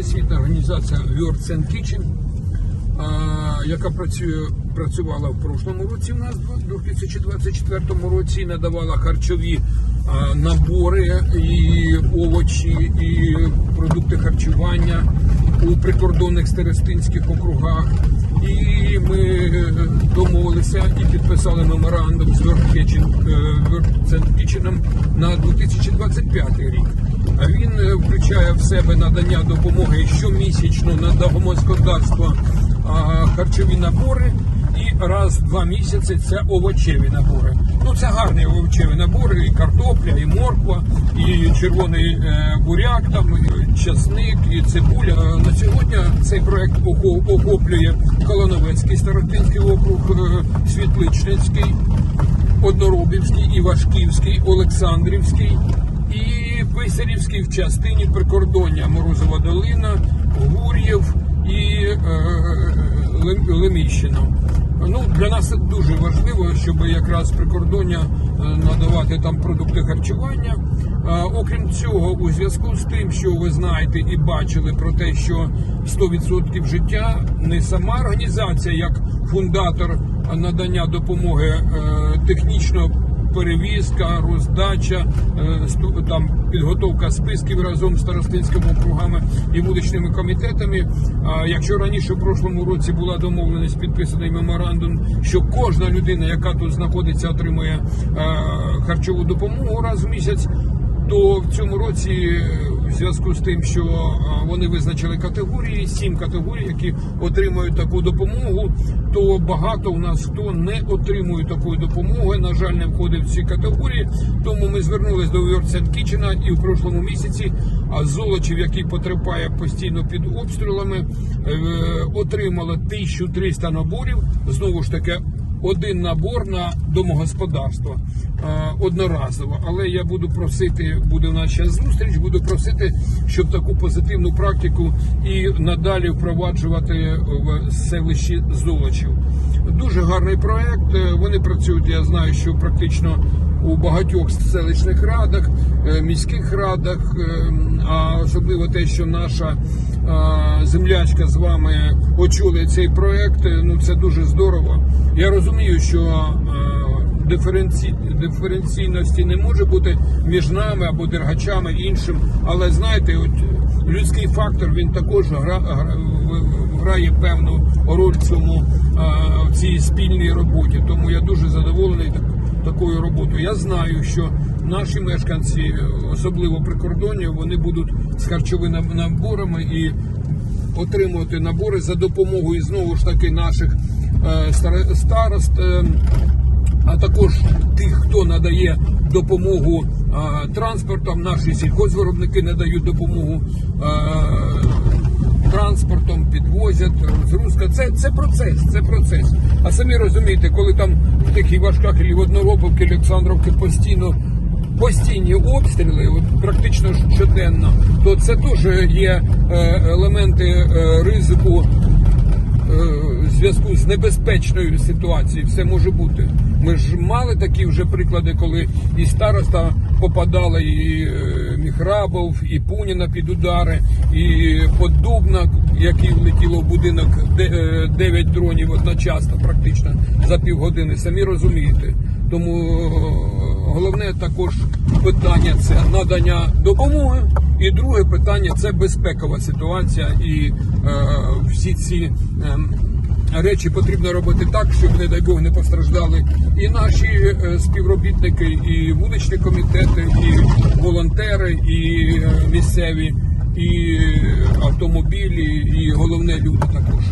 Всесвітня організація World and Kitchen, яка працює, працювала в прошлому році. У нас в 2024 році надавала харчові набори і овочі, і продукти харчування у прикордонних старостинських округах. І ми домовилися і підписали меморандум з Kitchen на 2025 рік. А він е, включає в себе надання допомоги щомісячно на домогосподарство харчові набори. І раз в два місяці це овочеві набори. Ну це гарні овочеві набори, і картопля, і морква, і червоний е, буряк, там і часник, і цибуля. Е, На сьогодні цей проект охоплює Колоновецький Старостинський округ, е, Світличницький, Одноробівський, Івашківський, Олександрівський і Писарівський в частині прикордоння Морозова долина, Гур'єв і е, Леміщина. Ну, для нас дуже важливо, щоб якраз прикордоння е, надавати там продукти харчування. Е, Окрім цього, у зв'язку з тим, що ви знаєте і бачили про те, що 100% життя не сама організація, як фундатор надання допомоги технічно перевізка, роздача, е, там підготовка списків разом з старостинськими округами і вуличними комітетами. Якщо раніше в прошлому році була домовленість, підписаний меморандум, що кожна людина, яка тут знаходиться, отримує е, харчову допомогу раз в місяць. То в цьому році, е, в зв'язку з тим, що е, вони визначили категорії, сім категорій, які отримують таку допомогу, то багато у нас хто не отримує такої допомоги. На жаль, не входить в ці категорії. Тому ми звернулись до World Кічена і в прошлому місяці а Золочів, який потерпає постійно під обстрілами, е, отримало 1300 наборів. Знову ж таки, один набор на домогосподарство е, одноразово. Але я буду просити, буде у нас ще зустріч, буду просити, щоб таку позитивну практику і надалі впроваджувати в селищі Золочів. Дуже гарний проект. Е, Вони працюють. Я знаю, що практично у багатьох селищних радах, е, міських радах, а особливо те, що наша землячка з вами очолює цей проект. е, Ну це дуже здорово. Я розумію, що диференці... диференційності не може бути між нами або дергачами іншим. Але знаєте, от людський фактор він також гра... гра- грає певну роль в цьому в цій спільній роботі. Тому я дуже задоволений такою роботою. Я знаю, що наші мешканці, особливо прикордоння, вони будуть з харчовими наборами і отримувати набори за допомогою знову ж таки наших е, старост, е, а також тих, хто надає допомогу е, транспортом. Наші сільхозвиробники надають допомогу. Е, Транспортом підвозять, розгрузка. Це, це процес, це процес. А самі розумієте, коли там в тих Івашках і Одноробовки, Олександровки постійно постійні обстріли, от практично щоденно, то це теж є е, елементи е, ризику е, в зв'язку з небезпечною ситуацією. Все може бути. Ми ж мали такі вже приклади, коли і староста попадала, і е, Міхрабов, і Пуніна під удари, і Поддубна, який влетіло в будинок, де, е, 9 дронів одночасно, практично за півгодини. Самі розумієте. Тому е, головне також питання це надання допомоги. І друге питання це безпекова ситуація, і е, всі ці ем, речі потрібно робити так, щоб, не дай Бог, не постраждали і наші е, співробітники, і вуличні комітети, і волонтери, і е, місцеві, і е, автомобілі, і головне люди також.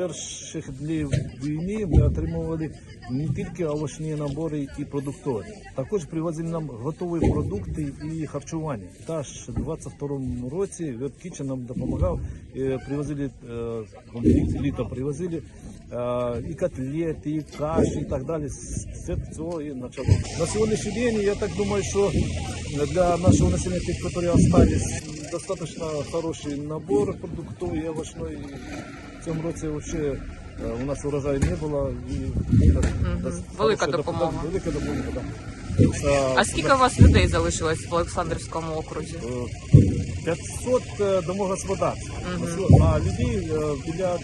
Перших днів війни ми отримували не тільки овочні набори і продуктові, також привозили нам готові продукти і харчування. Теж у 22-му році Kitchen нам допомагав, е, привозили е, літо привозили е, і котлети, і каші, і так далі. Все цього і почало. На сьогоднішній день я так думаю, що для нашого населення, які остались, достаточно хороший набор продуктовий, овочной. В цьому році вообще е, у нас урожаю не було. І, дос- Велика допомога. доп- Велика допомога, так. Да. А скільки у вас людей залишилось в Олександрівському окрузі? Е, 500 е, домогосподарств, а людей е, біля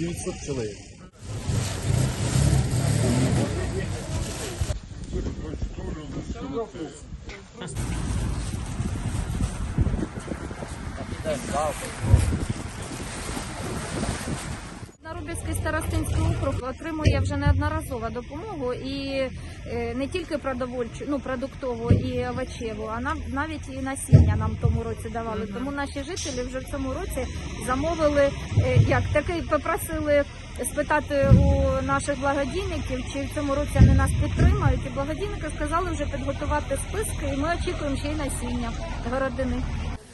900 чоловік. Нарубівський старостинський округ отримує вже неодноразово допомогу і е, не тільки продовольчу, ну продуктову і овочеву, а нам навіть і насіння нам тому році давали. Тому наші жителі вже в цьому році замовили е, як такий попросили спитати у наших благодійників, чи в цьому році вони нас підтримають. І благодійники сказали вже підготувати списки, і ми очікуємо ще й насіння городини.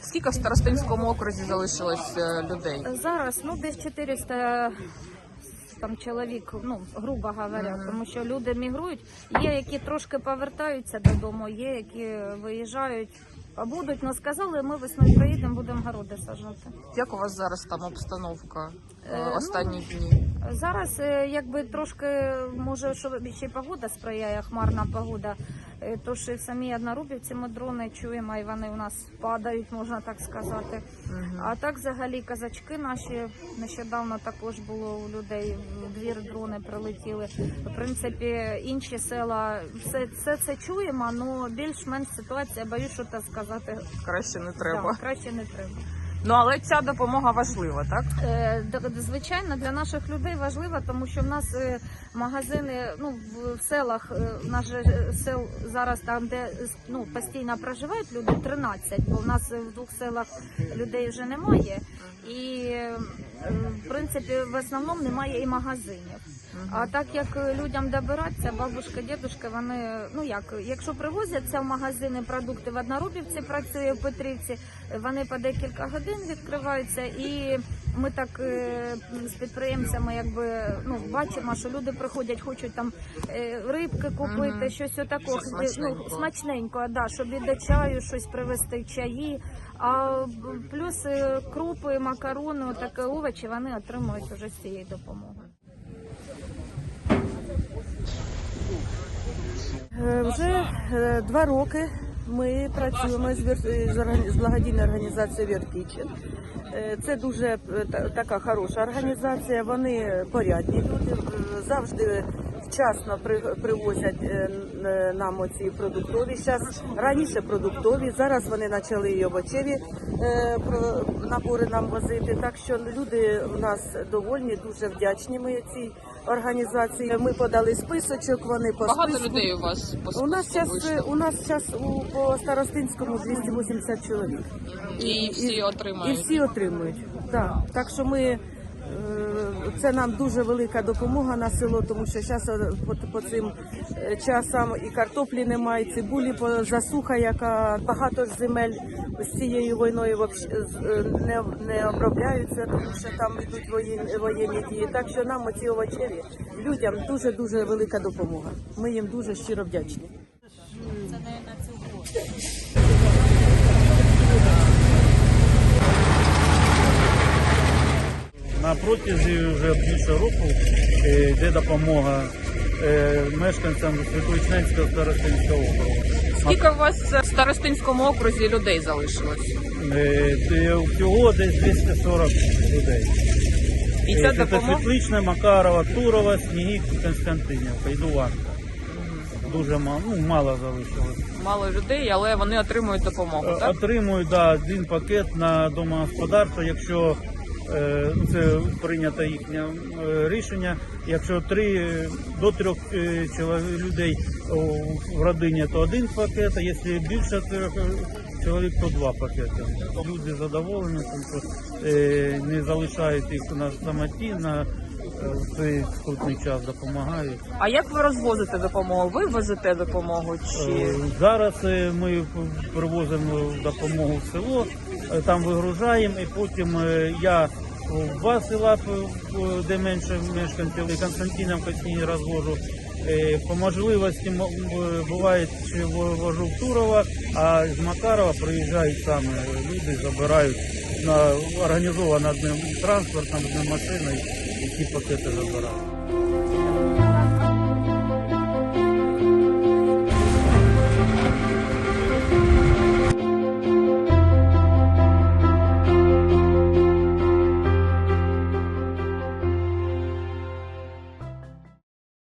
Скільки в Старостинському окрузі залишилось е, людей? Зараз ну десь 400 там чоловік, ну грубо говоря, тому що люди мігрують. Є, які трошки повертаються додому, є, які виїжджають, побудуть. Ну сказали, ми весною приїдемо, будемо городи саджати. Як у вас зараз там обстановка е, Е, ну, останні дні? Зараз е, якби трошки може, що ще погода сприяє, хмарна погода. Е, То що і в самій однорубівці ми дрони чуємо, і вони у нас падають, можна так сказати. А так взагалі казачки наші нещодавно також було у людей в двір дрони прилетіли. В принципі, інші села все, все це чуємо, але більш-менш ситуація боюсь, що так сказати. Краще не треба. Так, краще не треба. Ну але ця допомога важлива, так? Е, Звичайно, для наших людей важливо, тому що в нас е, магазини ну, в селах, е, в нас же е, сел зараз там, де е, ну, постійно проживають люди, 13, бо в нас е, в двох селах людей вже немає. І е, в принципі в основному немає і магазинів. А так як е, людям добиратися, бабушка, дідушка, вони ну як, якщо привозяться в магазини продукти в Однорубівці, працює в Петрівці, е, вони по декілька годин відкриваються, і ми так е, з підприємцями, якби ну бачимо, що люди приходять, хочуть там е, рибки купити, Мгм. щось Щось ну, смачненько, да, щоб і до чаю щось привезти, чаї. А плюс е, крупи, макарони, таке овочі вони отримують уже з цієї допомоги. Вже два роки ми працюємо з, з благодійною організацією Віркічен. Це дуже е, та- така хороша організація. Вони порядні люди, е, завжди вчасно при- привозять е, е, нам оці продуктові. Зараз раніше продуктові, зараз вони почали і овочеві е, набори нам возити. Так що люди у нас довольні, дуже вдячні ми цій організації. Ми подали списочок, вони по Багато списку. людей у вас по У нас зараз у нас зараз у по старостинському 280 чоловік. і всі І всі отримують. Так, так що ми це нам дуже велика допомога на село, тому що зараз по, по цим е, часам і картоплі немає, і цибулі засуха, яка багато земель з цією війною е, не, не обробляються, тому що там йдуть воєнні, воєнні дії. Так що нам оці овочеві людям дуже дуже велика допомога. Ми їм дуже щиро вдячні. Це не На протязі вже більше року е, йде допомога е, мешканцям Святоїчненського старостинського округу. Скільки у вас в Старостинському окрузі людей залишилось? Е, Всього десь 240 людей. І ця Це допомога Світлична, Макарова, Турова, Снігік, Константинівка, Ідуванка. Дуже мало, ну, мало залишилось. мало людей, але вони отримують допомогу, так? Отримують да, один пакет на домогосподарство, якщо це прийнято їхнє е, рішення. Якщо три е, до трьох е, чоловік людей в родині, то один пакет, а якщо більше трьох е, чоловік, то два пакети. Люди задоволені, тому що е, не залишають їх на самоті, на цей скрутний час допомагають. А як ви розвозите допомогу? Ви везете допомогу чи Е, Зараз е, ми привозимо допомогу в село, е, там вигружаємо, і потім е, я в два села, де менше мешканців, і Константином Константинівка розвожу. Е, По можливості буває, що вожу в Турова, а з Макарова приїжджають саме люди, забирають на організовано одним транспортом, одною машиною, і ті пакети забирають.